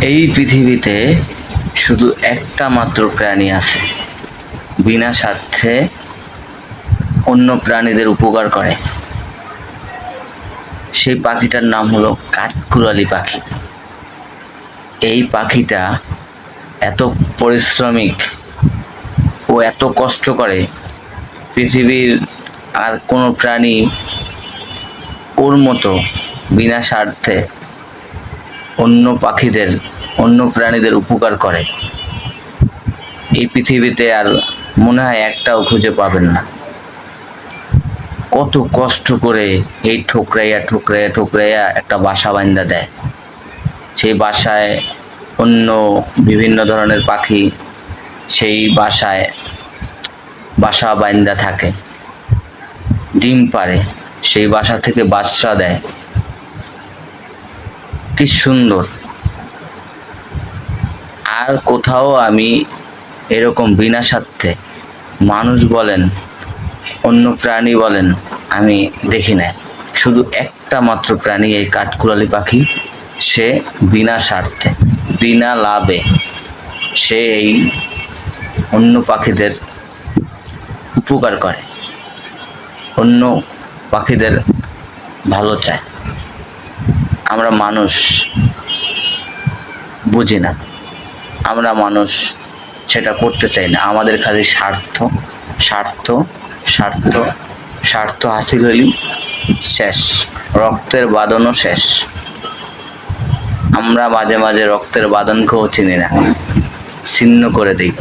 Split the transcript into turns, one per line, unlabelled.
এই পৃথিবীতে শুধু একটা মাত্র প্রাণী আছে। বিনা স্বার্থে অন্য প্রাণীদের উপকার করে। সেই পাখিটার নাম হলো কাঠকুরালি পাখি। এই পাখিটা এত পরিশ্রমিক ও এত কষ্ট করে পৃথিবীর আর কোনো প্রাণী ওর মতো বিনা স্বার্থে অন্য পাখিদের, অন্য প্রাণীদের উপকার করে। এই পৃথিবীতে আর মনে হয় একটাও খুঁজে পাবেন না। কত কষ্ট করে এই ঠোকরাইয়া ঠোকরাইয়া ঠোকরাইয়া একটা বাসা বান্দা দেয়। সেই বাসায় অন্য বিভিন্ন ধরনের পাখি সেই বাসায় বাসা বান্দা থাকে। ডিম পারে সেই বাসা থেকে বাচ্চা দেয়। কি সুন্দর। আর কোথাও আমি এরকম বিনা স্বার্থে মানুষ বলেন, অন্য প্রাণী বলেন, আমি দেখি না শুধু একটা মাত্র প্রাণী এই কাঠকুরালি পাখি, সে বিনা স্বার্থে, বিনা লাভে, সে এই অন্য পাখিদের উপকার করে, অন্য পাখিদের ভালো চায়। আমরা মানুষ বুঝি না। আমরা মানুষ সেটা করতে চাই না। আমাদের খালি স্বার্থ স্বার্থ স্বার্থ স্বার্থ হাসিল হইলেই শেষ। রক্তের বাদনও শেষ। আমরা মাঝে মাঝে রক্তের বাদনকেও চিনি না। ছিন্ন করে দিই।